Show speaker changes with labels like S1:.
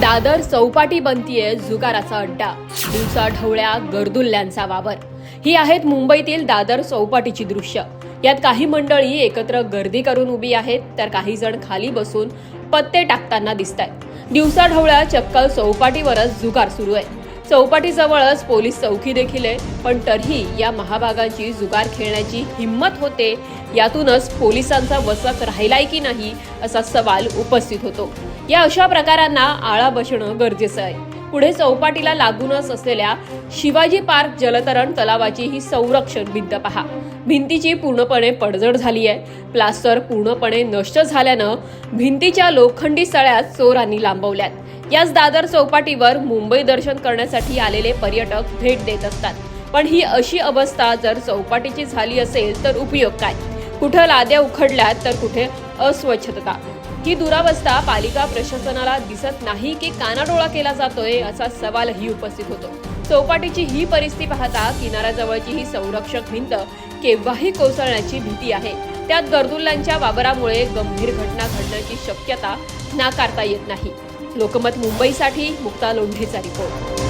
S1: दादर चौपाटी बनतीये जुगाराचा अड्डा. दिवसा ढवळ्या गर्दुल्ल्यांचा वावर. ही आहेत मुंबईतील दादर चौपाटीची दृश्य. यात काही मंडळी एकत्र गर्दी करून उभी आहेत तर काही जण खाली बसून पत्ते टाकताना दिसत आहेत दिवसा ढवळ्या चक्कल चौपाटीवरच जुगार सुरू आहे. चौपाटीजवळच पोलीस चौकी देखील आहे पण तरीही या महाभागाची जुगार खेळण्याची हिंमत होते यातूनच पोलिसांचा वसत राहिलाय की नाही असा सवाल उपस्थित होतो. या अशा प्रकारांना आळा बसणं गरजेचं आहे. पुढे चौपाटीला लागूनच असलेल्या शिवाजी पार्क जलतरण तलावाची ही संरक्षण भिंत पहा. भिंतीची पूर्णपणे पडझड झाली आहे प्लास्टर पूर्णपणे नष्ट झाल्यानं भिंतीच्या लोखंडी सळ्यात चोरांनी लांबवल्यात. याच दादर चौपाटीवर मुंबई दर्शन करण्यासाठी आलेले पर्यटक भेट देत असतात. पण ही अशी अवस्था जर चौपाटीची झाली असेल तर उपयोग काय? कुठं लाद्या उखडल्यात तर कुठे अस्वच्छता. ही दुरावस्था पालिका प्रशासनाला दिसत नाही की कानाडोळा केला जातोय असा सवालही उपस्थित होतो. चौपाटीची ही परिस्थिती पाहता किनाऱ्याजवळची ही संरक्षक भिंत केव्हाही कोसळण्याची भीती आहे. त्यात गर्दुल्लांच्या वावरामुळे गंभीर घटना घडण्याची शक्यता नाकारता येत नाही. लोकमत मुंबईसाठी मुक्ता लोंढेचा रिपोर्ट.